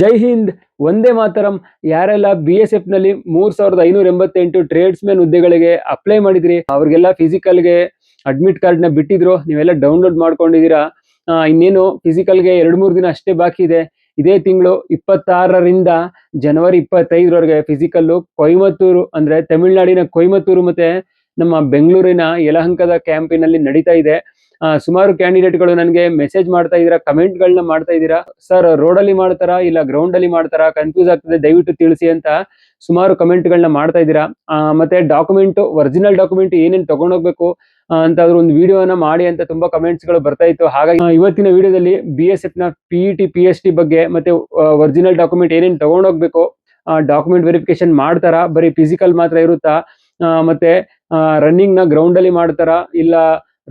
ಜೈ ಹಿಂದ್ ಒಂದೇ ಮಾತರಂ. ಯಾರೆಲ್ಲ B S ಎಫ್ನಲ್ಲಿ ಮೂರ್ ಸಾವಿರದ ಐನೂರ ಎಂಬತ್ತೆಂಟು ಟ್ರೇಡ್ಸ್ ಮೆನ್ ಹುದ್ದೆಗಳಿಗೆ ಅಪ್ಲೈ ಮಾಡಿದ್ರಿ, ಅವ್ರಿಗೆಲ್ಲ ಫಿಸಿಕಲ್ಗೆ ಅಡ್ಮಿಟ್ ಕಾರ್ಡ್ನ ಬಿಟ್ಟಿದ್ರು, ನೀವೆಲ್ಲ ಡೌನ್ಲೋಡ್ ಮಾಡ್ಕೊಂಡಿದ್ದೀರಾ? ಇನ್ನೇನು ಫಿಸಿಕಲ್ಗೆ ಎರಡ್ ಮೂರ್ ದಿನ ಅಷ್ಟೇ ಬಾಕಿ ಇದೆ. ಇದೇ ತಿಂಗಳು ಇಪ್ಪತ್ತಾರರಿಂದ ಜನವರಿ ಇಪ್ಪತ್ತೈದರವರೆಗೆ ಫಿಸಿಕಲ್ ಕೊಯಮತ್ತೂರು, ಅಂದ್ರೆ ತಮಿಳುನಾಡಿನ ಕೊಯಮತ್ತೂರು ಮತ್ತೆ ನಮ್ಮ ಬೆಂಗಳೂರಿನ ಯಲಹಂಕದ ಕ್ಯಾಂಪಿನಲ್ಲಿ ನಡೀತಾ ಇದೆ. ಸುಮಾರು ಕ್ಯಾಂಡಿಡೇಟ್ಗಳು ನನಗೆ ಮೆಸೇಜ್ ಮಾಡ್ತಾ ಇದ್ದೀರಾ, ಕಮೆಂಟ್ಗಳನ್ನ ಮಾಡ್ತಾ ಇದ್ದೀರಾ? ಸರ್ ರೋಡ್ ಅಲ್ಲಿ ಮಾಡ್ತಾರಾ ಇಲ್ಲ ಗ್ರೌಂಡ್ ಅಲ್ಲಿ ಮಾಡ್ತಾರಾ? ಕನ್ಫ್ಯೂಸ್ ಆಗ್ತದೆ, ದಯವಿಟ್ಟು ತಿಳಿಸಿ ಅಂತ ಸುಮಾರು ಕಮೆಂಟ್ಗಳನ್ನ ಮಾಡ್ತಾ ಇದ್ದೀರಾ. ಮತ್ತೆ ಡಾಕ್ಯುಮೆಂಟ್ ಒರಿಜಿನಲ್ ಡಾಕ್ಯುಮೆಂಟ್ ಏನೇನು ತಗೊಂಡೋಗ್ಬೇಕು ಅಂತ ಒಂದು ವಿಡಿಯೋನ ಮಾಡಿ ಅಂತ ತುಂಬಾ ಕಮೆಂಟ್ಸ್ಗಳು ಬರ್ತಾ ಇತ್ತು. ಹಾಗಾಗಿ ಇವತ್ತಿನ ವಿಡಿಯೋದಲ್ಲಿ B S ಎಫ್ನ P T P S T ಬಗ್ಗೆ ಮತ್ತೆ ಒರಿಜಿನಲ್ ಡಾಕ್ಯುಮೆಂಟ್ ಏನೇನು ತಗೊಂಡೋಗ್ಬೇಕು ಡಾಕ್ಯುಮೆಂಟ್ ವೆರಿಫಿಕೇಶನ್ ಮಾಡ್ತಾರಾ? ಬರೀ ಫಿಸಿಕಲ್ ಮಾತ್ರ ಇರುತ್ತಾ? ಮತ್ತೆ ರನ್ನಿಂಗ್ನ ಗ್ರೌಂಡ್ ಅಲ್ಲಿ ಮಾಡ್ತಾರಾ? ಇಲ್ಲ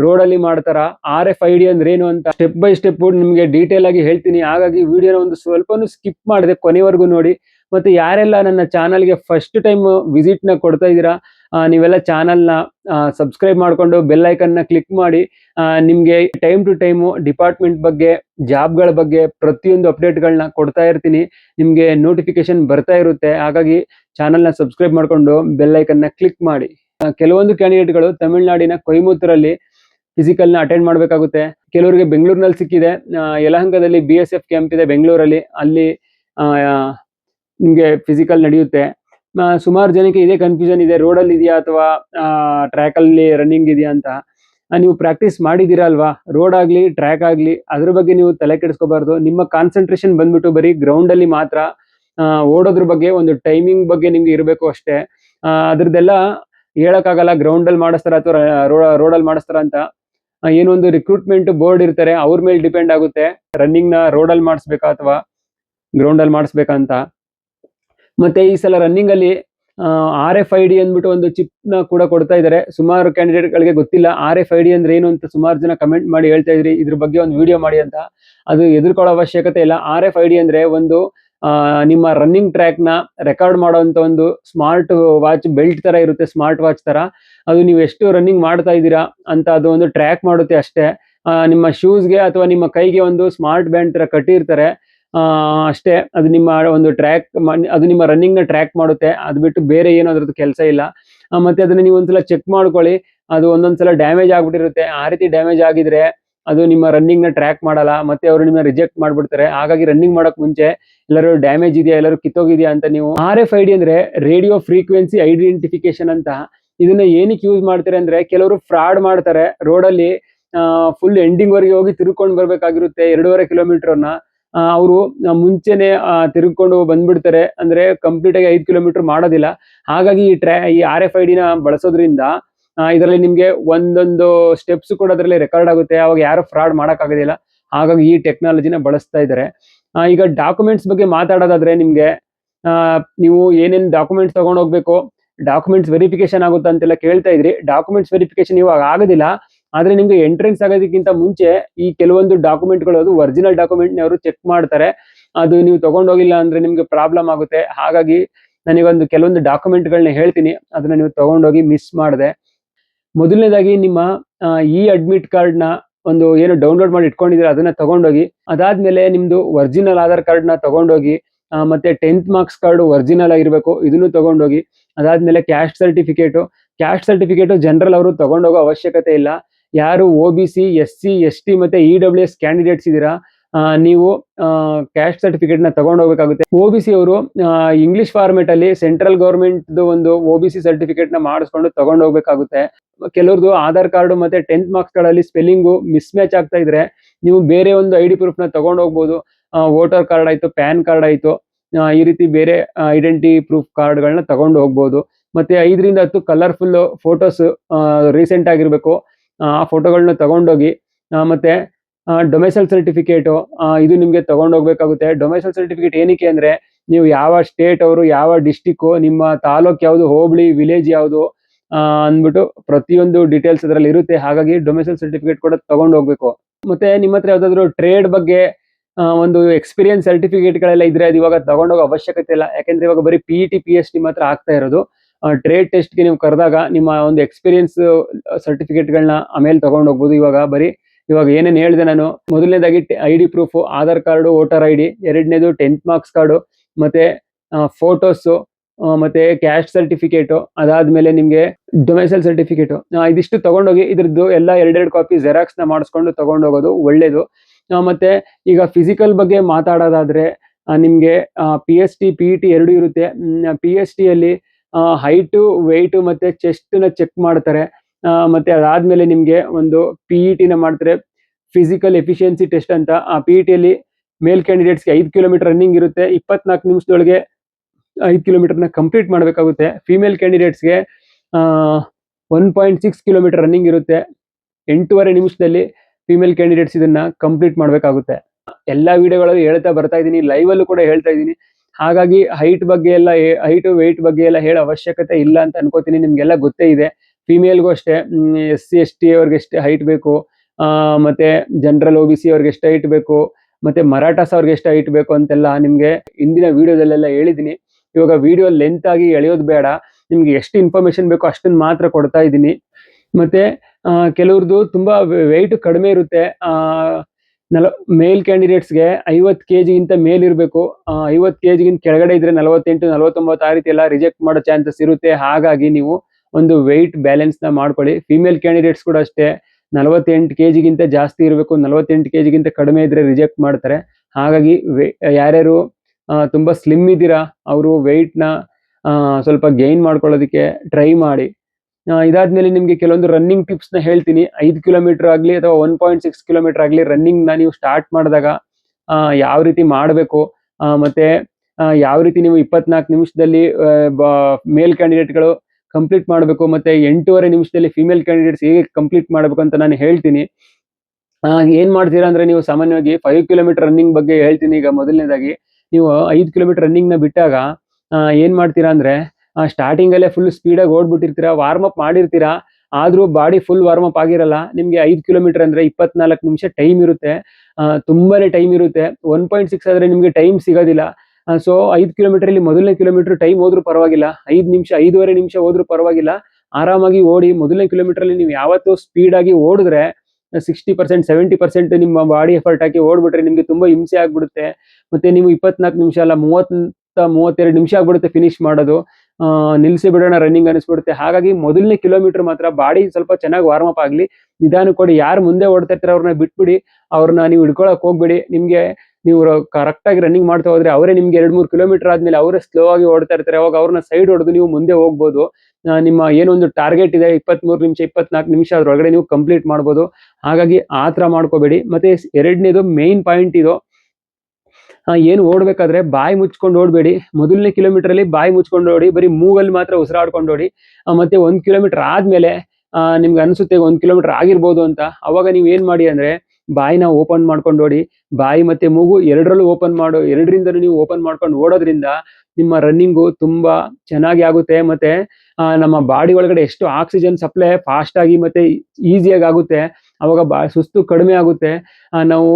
ರೋಡ್ ಅಲ್ಲಿ ಮಾಡ್ತಾರ? ಆರ್ ಎಫ್ ಐ ಡಿ ಅಂದ್ರೆ ಏನು ಅಂತ ಸ್ಟೆಪ್ ಬೈ ಸ್ಟೆಪ್ ನಿಮ್ಗೆ ಡೀಟೇಲ್ ಆಗಿ ಹೇಳ್ತೀನಿ. ಹಾಗಾಗಿ ವಿಡಿಯೋನ ಒಂದು ಸ್ವಲ್ಪನೂ ಸ್ಕಿಪ್ ಮಾಡಿದೆ ಕೊನೆವರೆಗೂ ನೋಡಿ. ಮತ್ತೆ ಯಾರೆಲ್ಲ ನನ್ನ ಚಾನಲ್ಗೆ ಫಸ್ಟ್ ಟೈಮ್ ವಿಸಿಟ್ನ ಕೊಡ್ತಾ ಇದ್ದೀರಾ ನೀವೆಲ್ಲ ಚಾನಲ್ನ ಸಬ್ಸ್ಕ್ರೈಬ್ ಮಾಡ್ಕೊಂಡು ಬೆಲ್ನ ಕ್ಲಿಕ್ ಮಾಡಿ. ನಿಮ್ಗೆ ಟೈಮ್ ಟು ಟೈಮ್ ಡಿಪಾರ್ಟ್ಮೆಂಟ್ ಬಗ್ಗೆ ಜಾಬ್ಗಳ ಬಗ್ಗೆ ಪ್ರತಿಯೊಂದು ಅಪ್ಡೇಟ್ ಗಳನ್ನ ಕೊಡ್ತಾ ಇರ್ತೀನಿ. ನಿಮ್ಗೆ ನೋಟಿಫಿಕೇಶನ್ ಬರ್ತಾ ಇರುತ್ತೆ. ಹಾಗಾಗಿ ಚಾನಲ್ನ ಸಬ್ಸ್ಕ್ರೈಬ್ ಮಾಡ್ಕೊಂಡು ಬೆಲ್ನ ಕ್ಲಿಕ್ ಮಾಡಿ. ಕೆಲವೊಂದು ಕ್ಯಾಂಡಿಡೇಟ್ಗಳು ತಮಿಳುನಾಡಿನ ಕೊಯಮತ್ತೂರಲ್ಲಿ ಫಿಸಿಕಲ್ನ ಅಟೆಂಡ್ ಮಾಡಬೇಕಾಗುತ್ತೆ. ಕೆಲವರಿಗೆ ಬೆಂಗಳೂರಿನಲ್ಲಿ ಸಿಕ್ಕಿದೆ. ಯಲಹಂಕದಲ್ಲಿ ಬಿ ಎಸ್ ಎಫ್ ಕ್ಯಾಂಪ್ ಇದೆ ಬೆಂಗಳೂರಲ್ಲಿ. ಅಲ್ಲಿ ನಿಮಗೆ ಫಿಸಿಕಲ್ ನಡೆಯುತ್ತೆ. ಸುಮಾರು ಜನಕ್ಕೆ ಇದೇ ಕನ್ಫ್ಯೂಷನ್ ಇದೆ. ರೋಡ್ ಅಲ್ಲಿ ಇದೆಯಾ ಅಥವಾ ಟ್ರ್ಯಾಕಲ್ಲಿ ರನ್ನಿಂಗ್ ಇದೆಯಾ ಅಂತ. ನೀವು ಪ್ರಾಕ್ಟೀಸ್ ಮಾಡಿದ್ದೀರಾ ಅಲ್ವಾ? ರೋಡ್ ಆಗಲಿ ಟ್ರ್ಯಾಕ್ ಆಗಲಿ, ಅದ್ರ ಬಗ್ಗೆ ನೀವು ತಲೆ ಕೆಡಿಸ್ಕೋಬಾರ್ದು. ನಿಮ್ಮ ಕಾನ್ಸಂಟ್ರೇಷನ್ ಬಂದ್ಬಿಟ್ಟು ಬರೀ ಗ್ರೌಂಡ್ ಅಲ್ಲಿ ಮಾತ್ರ ಓಡೋದ್ರ ಬಗ್ಗೆ ಒಂದು ಟೈಮಿಂಗ್ ಬಗ್ಗೆ ನಿಮ್ಗೆ ಇರಬೇಕು ಅಷ್ಟೇ. ಅದ್ರದ್ದೆಲ್ಲ ಹೇಳೋಕ್ಕಾಗಲ್ಲ. ಗ್ರೌಂಡ್ ಅಲ್ಲಿ ಮಾಡಿಸ್ತಾರ ಅಥವಾ ರೋಡ್ ಅಲ್ಲಿ ಮಾಡಿಸ್ತಾರ ಅಂತ. ಆ, ಏನೋ ಒಂದು ರಿಕ್ರೂಟ್ಮೆಂಟ್ ಬೋರ್ಡ್ ಇರ್ತಾರೆ ಅವ್ರ ಮೇಲೆ ಡಿಪೆಂಡ್ ಆಗುತ್ತೆ. ರನ್ನಿಂಗ್ನ ರೋಡ್ ಅಲ್ಲಿ ಮಾಡಿಸ್ಬೇಕಾ ಅಥವಾ ಗ್ರೌಂಡ್ ಅಲ್ಲಿ ಮಾಡಿಸ್ಬೇಕಂತ. ಮತ್ತೆ ಈ ಸಲ ರನ್ನಿಂಗ್ ಅಲ್ಲಿ ಆರ್ ಎಫ್ ಐ ಡಿ ಅಂದ್ಬಿಟ್ಟು ಒಂದು ಚಿಪ್ನ ಕೂಡ ಕೊಡ್ತಾ ಇದ್ದಾರೆ ಸುಮಾರು ಕ್ಯಾಂಡಿಡೇಟ್ ಗಳಿಗೆ ಗೊತ್ತಿಲ್ಲ. ಆರ್ ಎಫ್ ಐ ಡಿ ಅಂದ್ರೆ ಏನು ಅಂತ ಸುಮಾರು ಜನ ಕಮೆಂಟ್ ಮಾಡಿ ಹೇಳ್ತಾ ಇದ್ರಿ. ಇದ್ರ ಬಗ್ಗೆ ಒಂದು ವಿಡಿಯೋ ಮಾಡಿ ಅಂತ. ಅದು ಎದುರ್ಕೊಳ್ಳೋ ಅವಶ್ಯಕತೆ ಇಲ್ಲ. ಆರ್ ಎಫ್ ಐ ಡಿ ಅಂದ್ರೆ ಒಂದು ನಿಮ್ಮ ರನ್ನಿಂಗ್ ಟ್ರ್ಯಾಕ್ನ ರೆಕಾರ್ಡ್ ಮಾಡುವಂತ ಒಂದು ಸ್ಮಾರ್ಟ್ ವಾಚ್ ಬೆಲ್ಟ್ ತರ ಇರುತ್ತೆ ಸ್ಮಾರ್ಟ್ ವಾಚ್ ತರ. ಅದು ನೀವು ಎಷ್ಟು ರನ್ನಿಂಗ್ ಮಾಡ್ತಾ ಇದ್ದೀರಾ ಅಂತ ಅದು ಒಂದು ಟ್ರ್ಯಾಕ್ ಮಾಡುತ್ತೆ ಅಷ್ಟೇ. ನಿಮ್ಮ ಶೂಸ್ಗೆ ಅಥವಾ ನಿಮ್ಮ ಕೈಗೆ ಒಂದು ಸ್ಮಾರ್ಟ್ ಬ್ಯಾಂಡ್ ತರ ಕಟ್ಟಿರ್ತಾರೆ. ಅಷ್ಟೇ, ಅದು ನಿಮ್ಮ ಒಂದು ಟ್ರ್ಯಾಕ್ ಅದು ನಿಮ್ಮ ರನ್ನಿಂಗ್ನ ಟ್ರ್ಯಾಕ್ ಮಾಡುತ್ತೆ. ಅದು ಬಿಟ್ಟು ಬೇರೆ ಏನೋ ಅದ್ರದ್ದು ಕೆಲಸ ಇಲ್ಲ. ಮತ್ತೆ ಅದನ್ನ ನೀವು ಒಂದ್ಸಲ ಚೆಕ್ ಮಾಡ್ಕೊಳ್ಳಿ. ಅದು ಒಂದೊಂದ್ಸಲ ಡ್ಯಾಮೇಜ್ ಆಗ್ಬಿಟ್ಟಿರುತ್ತೆ. ಆ ರೀತಿ ಡ್ಯಾಮೇಜ್ ಆಗಿದ್ರೆ ಅದು ನಿಮ್ಮ ರನ್ನಿಂಗ್ನ ಟ್ರ್ಯಾಕ್ ಮಾಡಲ್ಲ ಮತ್ತೆ ಅವರು ನಿಮ್ಮ ರಿಜೆಕ್ಟ್ ಮಾಡ್ಬಿಡ್ತಾರೆ. ಹಾಗಾಗಿ ರನ್ನಿಂಗ್ ಮಾಡಕ್ ಮುಂಚೆ ಎಲ್ಲರೂ ಡ್ಯಾಮೇಜ್ ಇದೆಯಾ ಎಲ್ಲರೂ ಕಿತ್ತೋಗಿದೆಯಾ ಅಂತ ನೀವು ಆರ್ ಎಫ್ ಐ ಡಿ ಅಂದ್ರೆ ರೇಡಿಯೋ ಫ್ರೀಕ್ವೆನ್ಸಿ ಐಡೆಂಟಿಫಿಕೇಶನ್ ಅಂತ. ಇದನ್ನ ಏನಕ್ಕೆ ಯೂಸ್ ಮಾಡ್ತಾರೆ ಅಂದ್ರೆ ಕೆಲವರು ಫ್ರಾಡ್ ಮಾಡ್ತಾರೆ. ರೋಡಲ್ಲಿ ಫುಲ್ ಎಂಡಿಂಗ್ ವರೆಗೆ ಹೋಗಿ ತಿರ್ಕೊಂಡು ಬರ್ಬೇಕಾಗಿರುತ್ತೆ ಎರಡೂವರೆ ಕಿಲೋಮೀಟರ್ನ ಅವರು ಮುಂಚೆನೆ ಆ, ತಿರ್ಕೊಂಡು ಬಂದ್ಬಿಡ್ತಾರೆ. ಅಂದ್ರೆ ಕಂಪ್ಲೀಟ್ ಆಗಿ ಐದು ಕಿಲೋಮೀಟರ್ ಮಾಡೋದಿಲ್ಲ. ಹಾಗಾಗಿ ಈ ಟ್ರ್ಯಾ ಈ ಆರ್ ಎಫ್ ಐ ಡಿನ ಬಳಸೋದ್ರಿಂದ ಇದರಲ್ಲಿ ನಿಮ್ಗೆ ಒಂದೊಂದು ಸ್ಟೆಪ್ಸ್ ಕೂಡ ಅದರಲ್ಲಿ ರೆಕಾರ್ಡ್ ಆಗುತ್ತೆ. ಅವಾಗ ಯಾರು ಫ್ರಾಡ್ ಮಾಡೋಕ್ಕಾಗೋದಿಲ್ಲ. ಹಾಗಾಗಿ ಈ ಟೆಕ್ನಾಲಜಿನ ಬಳಸ್ತಾ ಇದ್ದಾರೆ. ಈಗ ಡಾಕ್ಯುಮೆಂಟ್ಸ್ ಬಗ್ಗೆ ಮಾತಾಡೋದಾದ್ರೆ ನಿಮ್ಗೆ ನೀವು ಏನೇನ್ ಡಾಕ್ಯುಮೆಂಟ್ಸ್ ತಗೊಂಡ್ ಹೋಗ್ಬೇಕು ಡಾಕ್ಯುಮೆಂಟ್ಸ್ ವೆರಿಫಿಕೇಶನ್ ಆಗುತ್ತೆ ಅಂತೆಲ್ಲ ಕೇಳ್ತಾ ಇದ್ರಿ. ಡಾಕ್ಯುಮೆಂಟ್ಸ್ ವೆರಿಫಿಕೇಶನ್ ಇವಾಗ ಆಗೋದಿಲ್ಲ. ಆದ್ರೆ ನಿಮ್ಗೆ ಎಂಟ್ರೆನ್ಸ್ ಆಗೋದಕ್ಕಿಂತ ಮುಂಚೆ ಈ ಕೆಲವೊಂದು ಡಾಕ್ಯುಮೆಂಟ್ಗಳು ಅದು ಒರಿಜಿನಲ್ ಡಾಕ್ಯುಮೆಂಟ್ ಅವರು ಚೆಕ್ ಮಾಡ್ತಾರೆ. ಅದು ನೀವು ತಗೊಂಡೋಗಿಲ್ಲ ಅಂದ್ರೆ ನಿಮ್ಗೆ ಪ್ರಾಬ್ಲಮ್ ಆಗುತ್ತೆ. ಹಾಗಾಗಿ ನನಗೊಂದು ಕೆಲವೊಂದು ಡಾಕ್ಯುಮೆಂಟ್ಗಳನ್ನ ಹೇಳ್ತೀನಿ. ಅದನ್ನ ನೀವು ತಗೊಂಡೋಗಿ ಮಿಸ್ ಮಾಡದೆ. ಮೊದಲನೇದಾಗಿ ನಿಮ್ಮ ಇ ಅಡ್ಮಿಟ್ ಕಾರ್ಡ್ನ ಒಂದು ಏನು ಡೌನ್ಲೋಡ್ ಮಾಡಿ ಇಟ್ಕೊಂಡಿದ್ರೆ ಅದನ್ನ ತಗೊಂಡೋಗಿ, ಅದಾದ್ಮೇಲೆ ನಿಮ್ದು ಒರಿಜಿನಲ್ ಆಧಾರ್ ಕಾರ್ಡ್ನ ತಗೊಂಡೋಗಿ ಮತ್ತೆ ಟೆಂತ್ ಮಾರ್ಕ್ಸ್ ಕಾರ್ಡ್ ಒರಿಜಿನಲ್ ಆಗಿರ್ಬೇಕು, ಇದನ್ನು ತಗೊಂಡೋಗಿ, ಅದಾದ್ಮೇಲೆ caste certificate caste certificate general ಅವರು ತಗೊಂಡೋಗೋ ಅವಶ್ಯಕತೆ ಇಲ್ಲ. ಯಾರು O B C S C S T ಮತ್ತೆ ಇ ಡಬ್ಲ್ಯೂ ಎಸ್ ಕ್ಯಾಂಡಿಡೇಟ್ಸ್ ಇದ್ದೀರಾ ನೀವು ಕ್ಯಾಸ್ಟ್ ಸರ್ಟಿಫಿಕೇಟ್ನ ತಗೊಂಡೋಗ್ಬೇಕಾಗುತ್ತೆ ಒ ಬಿ ಸಿ ಅವರು ಇಂಗ್ಲಿಷ್ ಫಾರ್ಮೆಟ್ ಅಲ್ಲಿ ಸೆಂಟ್ರಲ್ ಗೌರ್ಮೆಂಟ್ ಒಂದು ಒ ಬಿ ಸಿ ಸರ್ಟಿಫಿಕೇಟ್ನ ಮಾಡಿಸ್ಕೊಂಡು ತಗೊಂಡೋಗ್ಬೇಕಾಗುತ್ತೆ ಕೆಲವ್ರದ್ದು ಆಧಾರ್ ಕಾರ್ಡ್ ಮತ್ತೆ ಟೆಂತ್ ಮಾರ್ಕ್ಸ್ಗಳಲ್ಲಿ ಸ್ಪೆಲ್ಲಿಂಗು ಮಿಸ್ ಮ್ಯಾಚ್ ಆಗ್ತಾ ಇದ್ರೆ ನೀವು ಬೇರೆ ಒಂದು ಐ ಡಿ ಪ್ರೂಫ್ನ ತಗೊಂಡು ಹೋಗ್ಬೋದು. ವೋಟರ್ ಕಾರ್ಡ್ ಆಯ್ತು ಪ್ಯಾನ್ ಕಾರ್ಡ್ ಆಯ್ತು ಈ ರೀತಿ ಬೇರೆ ಐಡೆಂಟಿ ಪ್ರೂಫ್ ಕಾರ್ಡ್ ಗಳನ್ನ ತಗೊಂಡು ಹೋಗ್ಬೋದು. ಮತ್ತೆ ಐದರಿಂದ ಹತ್ತು ಕಲರ್ಫುಲ್ ಫೋಟೋಸ್ ರೀಸೆಂಟ್ ಆಗಿರ್ಬೇಕು. ಆ ಫೋಟೋಗಳನ್ನ ತಗೊಂಡೋಗಿ ಮತ್ತೆ ಡೊಮೆಸಲ್ ಸರ್ಟಿಫಿಕೇಟು ಇದು ನಿಮಗೆ ತೊಗೊಂಡೋಗ್ಬೇಕಾಗುತ್ತೆ ಡೊಮೆಸಲ್ ಸರ್ಟಿಫಿಕೇಟ್ ಏನಕ್ಕೆ ಅಂದ್ರೆ, ನೀವು ಯಾವ ಸ್ಟೇಟ್ ಅವರು, ಯಾವ ಡಿಸ್ಟಿಕ್ಕು ನಿಮ್ಮ ತಾಲೂಕ್ ಯಾವುದು, ಹೋಬಳಿ ವಿಲೇಜ್ ಯಾವುದು ಅಂದ್ಬಿಟ್ಟು ಪ್ರತಿಯೊಂದು ಡೀಟೇಲ್ಸ್ ಅದರಲ್ಲಿ ಇರುತ್ತೆ. ಹಾಗಾಗಿ ಡೊಮೆಸಲ್ ಸರ್ಟಿಫಿಕೇಟ್ ಕೂಡ ತಗೊಂಡು ಹೋಗ್ಬೇಕು. ಮತ್ತೆ ನಿಮ್ಮ ಹತ್ರ ಯಾವ್ದಾದ್ರು ಟ್ರೇಡ್ ಬಗ್ಗೆ ಒಂದು ಎಕ್ಸ್ಪೀರಿಯನ್ಸ್ ಸರ್ಟಿಫಿಕೇಟ್ ಗಳೆಲ್ಲ ಇದ್ರೆ ಅದು ಇವಾಗ ತಗೊಂಡೋಗೋ ಅವಶ್ಯಕತೆ ಇಲ್ಲ. ಯಾಕೆಂದ್ರೆ ಇವಾಗ ಬರೀ P T P S T ಮಾತ್ರ ಆಗ್ತಾ ಇರೋದು. ಟ್ರೇಡ್ ಟೆಸ್ಟ್ಗೆ ನೀವು ಕರೆದಾಗ ನಿಮ್ಮ ಒಂದು ಎಕ್ಸ್ಪೀರಿಯನ್ಸ್ ಸರ್ಟಿಫಿಕೇಟ್ಗಳನ್ನ ಆಮೇಲೆ ತಗೊಂಡು ಇವಾಗ ಬರೀ ಇವಾಗ ಏನೇನು ಹೇಳಿದೆ ನಾನು? ಮೊದಲನೇದಾಗಿ I D proof Aadhaar card voter I D ಎರಡನೇದು ಟೆಂತ್ ಮಾರ್ಕ್ಸ್ ಕಾರ್ಡು ಮತ್ತೆ ಫೋಟೋಸು ಮತ್ತೆ ಕ್ಯಾಸ್ಟ್ ಸರ್ಟಿಫಿಕೇಟು ಅದಾದ್ಮೇಲೆ ನಿಮಗೆ ಡೊಮೆಸೈಲ್ ಸರ್ಟಿಫಿಕೇಟು ಇದಿಷ್ಟು ತಗೊಂಡೋಗಿ ಇದ್ರದ್ದು ಎಲ್ಲ ಎರಡೆರಡು ಕಾಪಿ ಜೆರಾಕ್ಸ್ನ ಮಾಡಿಸ್ಕೊಂಡು ತಗೊಂಡೋಗೋದು ಒಳ್ಳೇದು. ಮತ್ತು ಈಗ ಫಿಸಿಕಲ್ ಬಗ್ಗೆ ಮಾತಾಡೋದಾದ್ರೆ ನಿಮಗೆ P S T P T ಎರಡು ಇರುತ್ತೆ. ಪಿ ಎಸ್ ಟಿಯಲ್ಲಿ ಹೈಟು ವೆಯ್ಟು ಮತ್ತೆ ಚೆಸ್ಟನ್ನ ಚೆಕ್ ಮಾಡ್ತಾರೆ. ಮತ್ತೆ ಅದಾದ್ಮೇಲೆ ನಿಮ್ಗೆ ಒಂದು ಪಿ ಇ ಟಿನ ಮಾಡ್ತಾರೆ. ಫಿಸಿಕಲ್ ಎಫಿಷಿಯನ್ಸಿ ಟೆಸ್ಟ್ ಅಂತ. ಆ ಪಿ ಇ ಟಿಯಲ್ಲಿ ಮೇಲ್ ಕ್ಯಾಂಡಿಡೇಟ್ಸ್ಗೆ ಐದು ಕಿಲೋಮೀಟರ್ ರನ್ನಿಂಗ್ ಇರುತ್ತೆ. ಇಪ್ಪತ್ನಾಲ್ಕು ನಿಮಿಷದೊಳಗೆ ಐದು ಕಿಲೋಮೀಟರ್ನ ಕಂಪ್ಲೀಟ್ ಮಾಡಬೇಕಾಗುತ್ತೆ. Female ಕ್ಯಾಂಡಿಡೇಟ್ಸ್ಗೆ one point six kilometre running ಇರುತ್ತೆ. ಎಂಟೂವರೆ ನಿಮಿಷದಲ್ಲಿ ಫಿಮೇಲ್ ಕ್ಯಾಂಡಿಡೇಟ್ಸ್ ಇದನ್ನ ಕಂಪ್ಲೀಟ್ ಮಾಡಬೇಕಾಗುತ್ತೆ. ಎಲ್ಲ ವಿಡಿಯೋಗಳಲ್ಲಿ ಹೇಳ್ತಾ ಬರ್ತಾ ಇದ್ದೀನಿ. ಲೈವ್ ಅಲ್ಲೂ ಕೂಡ ಹೇಳ್ತಾ ಇದ್ದೀನಿ. ಹಾಗಾಗಿ ಹೈಟ್ ಬಗ್ಗೆ ಎಲ್ಲ ಹೈಟ್ ವೆಯ್ಟ್ ಬಗ್ಗೆ ಎಲ್ಲ ಹೇಳೋ ಅವಶ್ಯಕತೆ ಇಲ್ಲ ಅಂತ ಅನ್ಕೋತೀನಿ. ನಿಮ್ಗೆಲ್ಲ ಗೊತ್ತೇ ಇದೆ. ಫಿಮೇಲ್ಗೂ ಅಷ್ಟೇ ಎಸ್ ಸಿ ಎಸ್ ಟಿ ಅವ್ರಿಗೆ ಎಷ್ಟು ಹೈಟ್ ಬೇಕು ಮತ್ತೆ ಜನರಲ್ ಒ ಬಿ ಸಿ ಅವ್ರಿಗೆ ಎಷ್ಟು ಹೈಟ್ ಬೇಕು, ಮತ್ತೆ ಮರಾಠಾಸ್ ಅವ್ರಿಗೆ ಎಷ್ಟು ಹೈಟ್ ಬೇಕು ಅಂತೆಲ್ಲ ನಿಮಗೆ ಇಂದಿನ ವಿಡಿಯೋದಲ್ಲೆಲ್ಲ ಹೇಳಿದ್ದೀನಿ ಇವಾಗ ವಿಡಿಯೋ ಲೆಂತ್ ಆಗಿ ಎಳೆಯೋದು ಬೇಡ, ನಿಮ್ಗೆ ಎಷ್ಟು ಇನ್ಫಾರ್ಮೇಶನ್ ಬೇಕೋ ಅಷ್ಟನ್ನು ಮಾತ್ರ ಕೊಡ್ತಾ ಇದ್ದೀನಿ ಮತ್ತೆ ಕೆಲವ್ರದ್ದು ತುಂಬಾ ವೆಯ್ಟ್ ಕಡಿಮೆ ಇರುತ್ತೆ ನಲ ಮೇಲ್ ಕ್ಯಾಂಡಿಡೇಟ್ಸ್ಗೆ ಐವತ್ತು ಕೆ ಜಿಗಿಂತ ಮೇಲಿರಬೇಕು ಐವತ್ತು ಕೆ ಜಿಗಿಂತ ಕೆಳಗಡೆ ಇದ್ರೆ ನಲವತ್ತೆಂಟು, ನಲವತ್ತೊಂಬತ್ತು ಆ ರೀತಿ ಎಲ್ಲ ರಿಜೆಕ್ಟ್ ಮಾಡೋ ಚಾನ್ಸಸ್ ಇರುತ್ತೆ. ಹಾಗಾಗಿ ನೀವು ಒಂದು ವೆಯ್ಟ್ ಬ್ಯಾಲೆನ್ಸ್ನ ಮಾಡ್ಕೊಳ್ಳಿ. ಫಿಮೇಲ್ ಕ್ಯಾಂಡಿಡೇಟ್ಸ್ ಕೂಡ ಅಷ್ಟೇ ನಲವತ್ತೆಂಟು ಕೆ ಜಿಗಿಂತ ಜಾಸ್ತಿ ಇರಬೇಕು ನಲವತ್ತೆಂಟು ಕೆ ಜಿಗಿಂತ ಕಡಿಮೆ ಇದ್ರೆ ರಿಜೆಕ್ಟ್ ಮಾಡ್ತಾರೆ. ಹಾಗಾಗಿ ಯಾರ್ಯಾರು ತುಂಬ ಸ್ಲಿಮ್ ಇದ್ದೀರಾ ಅವರು ನ ಆ, ಸ್ವಲ್ಪ ಗೈನ್ ಮಾಡ್ಕೊಳ್ಳೋದಕ್ಕೆ ಟ್ರೈ ಮಾಡಿ. ಇದಾದಮೇಲೆ ನಿಮ್ಗೆ ಕೆಲವೊಂದು ರನ್ನಿಂಗ್ ಟಿಪ್ಸ್ನ ಹೇಳ್ತೀನಿ. ಐದು ಕಿಲೋಮೀಟರ್ ಆಗಲಿ ಅಥವಾ ಒನ್ ಪಾಯಿಂಟ್ ಸಿಕ್ಸ್ ಕಿಲೋಮೀಟರ್ ಆಗಲಿ ರನ್ನಿಂಗ್ನ ನೀವು ಸ್ಟಾರ್ಟ್ ಮಾಡಿದಾಗ ಯಾವ ರೀತಿ ಮಾಡಬೇಕು ಮತ್ತೆ ಯಾವ ರೀತಿ ನೀವು ಇಪ್ಪತ್ನಾಲ್ಕು ನಿಮಿಷದಲ್ಲಿ ಮೇಲ್ ಕ್ಯಾಂಡಿಡೇಟ್ಗಳು ಕಂಪ್ಲೀಟ್ ಮಾಡಬೇಕು ಮತ್ತೆ ಎಂಟೂವರೆ ನಿಮಿಷದಲ್ಲಿ ಫಿಮೇಲ್ ಕ್ಯಾಂಡಿಡೇಟ್ಸ್ ಹೇಗೆ ಕಂಪ್ಲೀಟ್ ಮಾಡಬೇಕು ಅಂತ ನಾನು ಹೇಳ್ತೀನಿ. ಏನ್ ಮಾಡ್ತೀರಾ ಅಂದ್ರೆ ನೀವು ಸಾಮಾನ್ಯವಾಗಿ ಫೈವ್ ಕಿಲೋಮೀಟರ್ ರನ್ನಿಂಗ್ ಬಗ್ಗೆ ಹೇಳ್ತೀನಿ ಈಗ ಮೊದಲನೇದಾಗಿ. ನೀವು ಐದು ಕಿಲೋಮೀಟರ್ ರನ್ನಿಂಗ್ನ ಬಿಟ್ಟಾಗ ಏನ್ ಮಾಡ್ತೀರಾ ಅಂದ್ರೆ ಸ್ಟಾರ್ಟಿಂಗ್ ಅಲ್ಲೇ ಫುಲ್ ಸ್ಪೀಡಾಗಿ ಓಡ್ಬಿಟ್ಟಿರ್ತೀರಾ ವಾರ್ಮ್ ಅಪ್ ಮಾಡಿರ್ತೀರಾ, ಆದ್ರೂ ಬಾಡಿ ಫುಲ್ ವಾರ್ಮ್ ಅಪ್ ಆಗಿರಲ್ಲ, ನಿಮ್ಗೆ ಐದು ಕಿಲೋಮೀಟರ್ ಅಂದ್ರೆ ಇಪ್ಪತ್ನಾಲ್ಕು ನಿಮಿಷ ಟೈಮ್ ಇರುತ್ತೆ. ತುಂಬಾನೇ ಟೈಮ್ ಇರುತ್ತೆ. ಒನ್ ಪಾಯಿಂಟ್ ಸಿಕ್ಸ್ ಆದ್ರೆ ನಿಮ್ಗೆ ಟೈಮ್ ಸಿಗೋದಿಲ್ಲ. ಸೊ ಐದು ಕಿಲೋಮೀಟರ್ ಅಲ್ಲಿ ಮೊದಲನೇ ಕಿಲೋಮೀಟರ್ ಟೈಮ್ ಹೋದ್ರೂ ಪರವಾಗಿಲ್ಲ. ಐದು ನಿಮಿಷ, ಐದೂವರೆ ನಿಮಿಷ ಹೋದ್ರೂ ಪರವಾಗಿಲ್ಲ. ಆರಾಮಾಗಿ ಓಡಿ ಮೊದಲನೇ ಕಿಲೋಮೀಟರ್ ಅಲ್ಲಿ ನೀವು ಯಾವತ್ತೂ ಸ್ಪೀಡ್ ಆಗಿ ಓಡಿದ್ರೆ ಸಿಕ್ಸ್ಟಿ ಪರ್ಸೆಂಟ್ ಸೆವೆಂಟಿ ಪರ್ಸೆಂಟ್ ನಿಮ್ಮ ಬಾಡಿ ಎಫರ್ಟ್ ಹಾಕಿ ಓಡ್ಬಿಟ್ರೆ ನಿಮ್ಗೆ ತುಂಬಾ ಹಿಂಸೆ ಆಗ್ಬಿಡುತ್ತೆ. ಮತ್ತೆ ನೀವು ಇಪ್ಪತ್ನಾಲ್ಕು ನಿಮಿಷ ಅಲ್ಲ, ಮೂವತ್ತ, ಮೂವತ್ತೆರಡು ನಿಮಿಷ ಆಗ್ಬಿಡುತ್ತೆ ಫಿನಿಶ್ ಮಾಡೋದು. ನಿಲ್ಸಿ ಬಿಡೋಣ ರನ್ನಿಂಗ್ ಅನಿಸ್ಬಿಡುತ್ತೆ. ಹಾಗಾಗಿ ಮೊದಲನೇ ಕಿಲೋಮೀಟರ್ ಮಾತ್ರ ಬಾಡಿ ಸ್ವಲ್ಪ ಚೆನ್ನಾಗಿ ವಾರ್ಮ್ ಅಪ್ ಆಗಲಿ. ನಿಧಾನ ಕೊಡಿ ಯಾರು ಮುಂದೆ ಓಡ್ತಾ ಇರ್ತಾರೆ ಅವ್ರನ್ನ ಬಿಟ್ಬಿಡಿ. ಅವ್ರನ್ನ ನೀವು ಹಿಡ್ಕೊಳಕ್ ಹೋಗ್ಬೇಡಿ. ನಿಮ್ಗೆ ನೀವು ಕರೆಕ್ಟ್ ಆಗಿ ರನ್ನಿಂಗ್ ಮಾಡ್ತಾ ಹೋದ್ರೆ ಅವರೇ ನಿಮ್ಗೆ ಎರಡ್ ಮೂರು ಕಿಲೋಮೀಟರ್ ಆದ್ಮೇಲೆ ಅವರೇ ಸ್ಲೋ ಆಗಿ ಓಡ್ತಾ ಇರ್ತಾರೆ. ಅವಾಗ ಅವ್ರನ್ನ ಸೈಡ್ ಹೊಡೆದು ನೀವು ಮುಂದೆ ಹೋಗ್ಬೋದು. ನಿಮ್ಮ ಏನೊಂದು ಟಾರ್ಗೆಟ್ ಇದೆ, ಇಪ್ಪತ್ಮೂರು ನಿಮಿಷ ಇಪ್ಪತ್ನಾಲ್ಕು ನಿಮಿಷ ಅದ್ರೊಳಗಡೆ ನೀವು ಕಂಪ್ಲೀಟ್ ಮಾಡ್ಬೋದು. ಹಾಗಾಗಿ ಆ ಥರ ಮಾಡ್ಕೋಬೇಡಿ. ಮತ್ತೆ ಎರಡನೇದು ಮೇನ್ ಪಾಯಿಂಟ್ ಇದು. ಏನು ಓಡಬೇಕಾದ್ರೆ ಬಾಯಿ ಮುಚ್ಕೊಂಡು ಓಡಬೇಡಿ. ಮೊದಲನೇ ಕಿಲೋಮೀಟರ್ ಅಲ್ಲಿ ಬಾಯಿ ಮುಚ್ಕೊಂಡು ಓಡಿ, ಬರೀ ಮೂಗಲ್ಲಿ ಮಾತ್ರ ಉಸಿರಾಡ್ಕೊಂಡು ಓಡಿ. ಮತ್ತೆ ಒಂದ್ ಕಿಲೋಮೀಟರ್ ಆದ್ಮೇಲೆ ನಿಮ್ಗೆ ಅನಿಸುತ್ತೆ ಒಂದು ಕಿಲೋಮೀಟರ್ ಆಗಿರ್ಬೋದು ಅಂತ. ಅವಾಗ ನೀವು ಏನು ಮಾಡಿ ಅಂದ್ರೆ ಬಾಯಿನ ಓಪನ್ ಮಾಡ್ಕೊಂಡು ಓಡಿ, ಬಾಯಿ ಮತ್ತೆ ಮೂಗು ಎರಡರಲ್ಲೂ ಓಪನ್ ಮಾಡು ಎರಡರಿಂದ ನೀವು ಓಪನ್ ಮಾಡ್ಕೊಂಡು ಓಡೋದ್ರಿಂದ ನಿಮ್ಮ ರನ್ನಿಂಗು ತುಂಬಾ ಚೆನ್ನಾಗಿ ಆಗುತ್ತೆ ಮತ್ತೆ ನಮ್ಮ ಬಾಡಿ ಒಳಗಡೆ ಎಷ್ಟು ಆಕ್ಸಿಜನ್ ಸಪ್ಲೈ ಫಾಸ್ಟ್ ಆಗಿ ಮತ್ತೆ ಈಸಿಯಾಗಿ ಆಗುತ್ತೆ, ಅವಾಗ ಬಾ, ಸುಸ್ತು ಕಡಿಮೆ ಆಗುತ್ತೆ. ನಾವು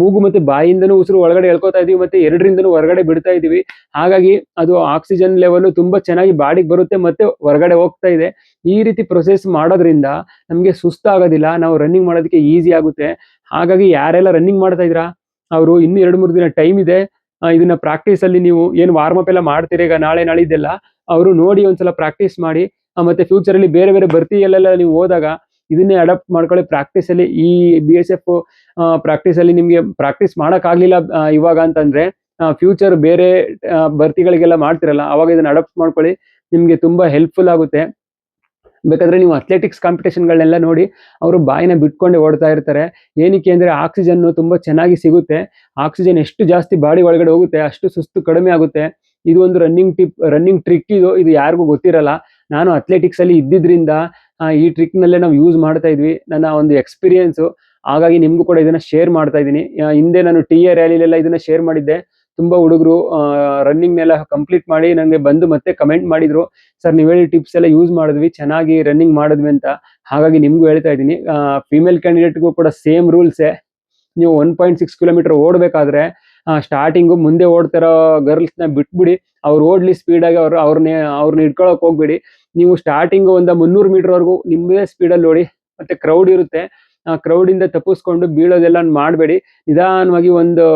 ಮೂಗು ಮತ್ತೆ ಬಾಯಿಯಿಂದನೂ ಉಸಿರು ಒಳಗಡೆ ಎಳ್ಕೊತಾ ಇದೀವಿ ಮತ್ತೆ ಎರಡರಿಂದನೂ ಹೊರಗಡೆ ಬಿಡ್ತಾ ಇದೀವಿ. ಹಾಗಾಗಿ ಅದು ಆಕ್ಸಿಜನ್ ಲೆವೆಲ್ ತುಂಬಾ ಚೆನ್ನಾಗಿ ಬಾಡಿಗೆ ಬರುತ್ತೆ ಮತ್ತೆ ಹೊರಗಡೆ ಹೋಗ್ತಾ ಇದೆ. ಈ ರೀತಿ ಪ್ರೊಸೆಸ್ ಮಾಡೋದ್ರಿಂದ ನಮಗೆ ಸುಸ್ತಾಗೋದಿಲ್ಲ, ನಾವು ರನ್ನಿಂಗ್ ಮಾಡೋದಕ್ಕೆ ಈಸಿ ಆಗುತ್ತೆ. ಹಾಗಾಗಿ ಯಾರೆಲ್ಲ ರನ್ನಿಂಗ್ ಮಾಡ್ತಾ ಇದ್ದೀರಾ? ಅವರು ಇನ್ನು ಎರಡು, ಮೂರು ದಿನ ಟೈಮ್ ಇದೆ. ಇದನ್ನ ಪ್ರಾಕ್ಟೀಸ್ ಅಲ್ಲಿ ನೀವು ಏನು ವಾರ್ಮ್ ಅಪ್ ಎಲ್ಲ ಮಾಡ್ತೀರಿ? ಈಗ ನಾಳೆ ನಾಳಿದ್ದೆಲ್ಲ ಅವರು ನೋಡಿ ಒಂದ್ಸಲ ಪ್ರಾಕ್ಟೀಸ್ ಮಾಡಿ ಮತ್ತೆ ಫ್ಯೂಚರ್ ಅಲ್ಲಿ ಬೇರೆ ಬೇರೆ ಭರ್ತಿಯಲ್ಲೆಲ್ಲ ನೀವು ಹೋದಾಗ ಇದನ್ನೇ ಅಡಾಪ್ಟ್ ಮಾಡ್ಕೊಳ್ಳಿ. ಪ್ರಾಕ್ಟೀಸ್ ಅಲ್ಲಿ ಈ ಬಿ ಎಸ್ ಎಫ್ ಪ್ರಾಕ್ಟೀಸ್ ಅಲ್ಲಿ ನಿಮ್ಗೆ ಪ್ರಾಕ್ಟೀಸ್ ಮಾಡಕ್ ಆಗ್ಲಿಲ್ಲ ಇವಾಗ ಅಂತಂದ್ರೆ ಫ್ಯೂಚರ್ ಬೇರೆ ಭರ್ತಿಗಳಿಗೆಲ್ಲ ಮಾಡ್ತಿರಲ್ಲ, ಅವಾಗ ಇದನ್ನ ಅಡಾಪ್ಟ್ ಮಾಡ್ಕೊಳ್ಳಿ. ನಿಮ್ಗೆ ತುಂಬಾ ಹೆಲ್ಪ್ಫುಲ್ ಆಗುತ್ತೆ. ಬೇಕಾದ್ರೆ ನೀವು ಅಥ್ಲೆಟಿಕ್ಸ್ ಕಾಂಪಿಟೇಷನ್ಗಳನ್ನೆಲ್ಲ ನೋಡಿ, ಅವರು ಬಾಯಿನ ಬಿಟ್ಕೊಂಡೇ ಓಡ್ತಾ ಇರ್ತಾರೆ. ಏನಕ್ಕೆ ಅಂದ್ರೆ ಆಕ್ಸಿಜನ್ ತುಂಬಾ ಚೆನ್ನಾಗಿ ಸಿಗುತ್ತೆ. ಆಕ್ಸಿಜನ್ ಎಷ್ಟು ಜಾಸ್ತಿ ಬಾಡಿ ಒಳಗಡೆ ಹೋಗುತ್ತೆ, ಅಷ್ಟು ಸುಸ್ತು ಕಡಿಮೆ ಆಗುತ್ತೆ. ಇದು ಒಂದು ರನ್ನಿಂಗ್ ಟಿಪ್ ರನ್ನಿಂಗ್ ಟ್ರಿಕ್ ಇದು ಇದು ಯಾರಿಗೂ ಗೊತ್ತಿರಲ್ಲ. ನಾನು ಅಥ್ಲೆಟಿಕ್ಸ್ ಅಲ್ಲಿ ಇದ್ದಿದ್ರಿಂದ ಈ ಟ್ರಿಕ್ ನಲ್ಲೇ ನಾವು ಯೂಸ್ ಮಾಡ್ತಾ ಇದ್ವಿ. ನನ್ನ ಒಂದು ಎಕ್ಸ್ಪೀರಿಯನ್ಸ್ ಹಾಗಾಗಿ ನಿಮಗೂ ಕೂಡ ಇದನ್ನ ಶೇರ್ ಮಾಡ್ತಾ ಇದ್ದೀನಿ. ಹಿಂದೆ ನಾನು ಟಿ ಎ ರ್ಯಾಲಿಲೆಲ್ಲ ಇದನ್ನ ಶೇರ್ ಮಾಡಿದ್ದೆ. ತುಂಬಾ ಹುಡುಗರು ರನ್ನಿಂಗ್ ನೆಲ್ಲ ಕಂಪ್ಲೀಟ್ ಮಾಡಿ ನನಗೆ ಬಂದು ಮತ್ತೆ ಕಮೆಂಟ್ ಮಾಡಿದ್ರು. ಸರ್ ನೀವು ಹೇಳಿ ಟಿಪ್ಸ್ ಎಲ್ಲ ಯೂಸ್ ಮಾಡಿದ್ವಿ, ಚೆನ್ನಾಗಿ ರನ್ನಿಂಗ್ ಮಾಡಿದ್ವಿ ಅಂತ. ಹಾಗಾಗಿ ನಿಮ್ಗೂ ಹೇಳ್ತಾ ಇದ್ದೀನಿ. ಫಿಮೇಲ್ ಕ್ಯಾಂಡಿಡೇಟ್ಗೂ ಕೂಡ ಸೇಮ್ ರೂಲ್ಸೇ ನೀವು ಒನ್ ಪಾಯಿಂಟ್ ಸಿಕ್ಸ್ ಕಿಲೋಮೀಟರ್ ಓಡಬೇಕಾದ್ರೆ ಸ್ಟಾರ್ಟಿಂಗು ಮುಂದೆ ಓಡ್ತಿರೋ ಗರ್ಲ್ಸ್ನ ಬಿಟ್ಬಿಡಿ. ಅವ್ರು ಓಡ್ಲಿ ಸ್ಪೀಡಾಗಿ ಅವ್ರು ಅವ್ರನ್ನ ಅವ್ರನ್ನ ಇಟ್ಕೊಳಕ್ ಹೋಗ್ಬೇಡಿ. ನೀವು ಸ್ಟಾರ್ಟಿಂಗ್ ಒಂದು ಮುನ್ನೂರು ಮೀಟರ್ ವರೆಗೂ ನಿಮ್ಮದೇ ಸ್ಪೀಡಲ್ಲಿ ಓಡಿ, ಮತ್ತೆ ಕ್ರೌಡ್ ಇರುತ್ತೆ. ಕ್ರೌಡ್ ಇಂದ ತಪ್ಪಿಸ್ಕೊಂಡು ಬೀಳೋದೆಲ್ಲ ಮಾಡಬೇಡಿ. ನಿಧಾನವಾಗಿ ಒಂದು